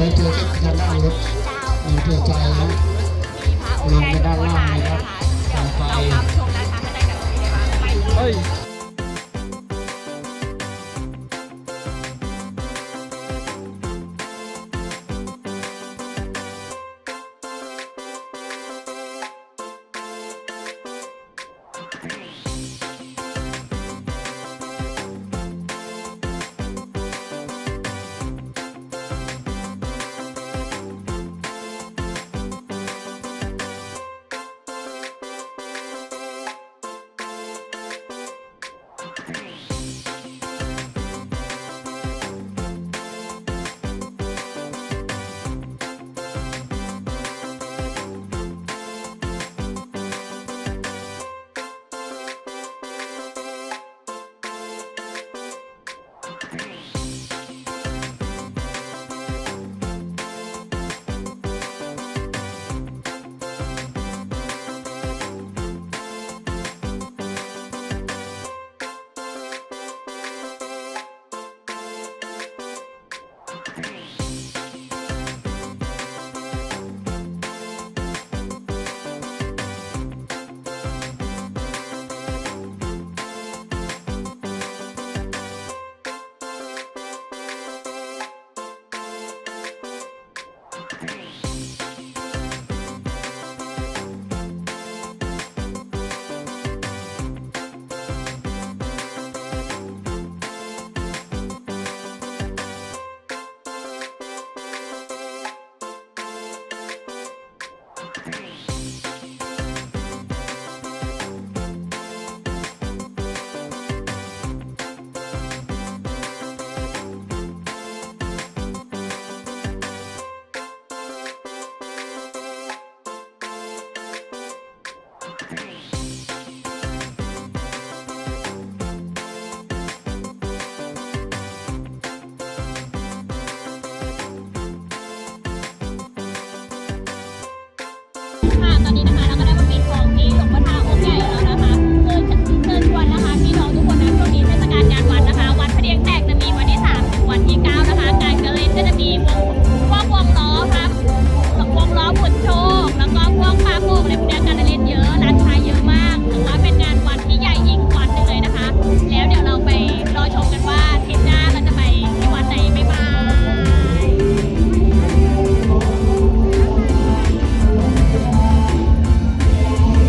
เคยเจอทางด้าลึมีเพื่อใจนะลงไปด้านล่างนะครับไปเฮ้ย Thanks.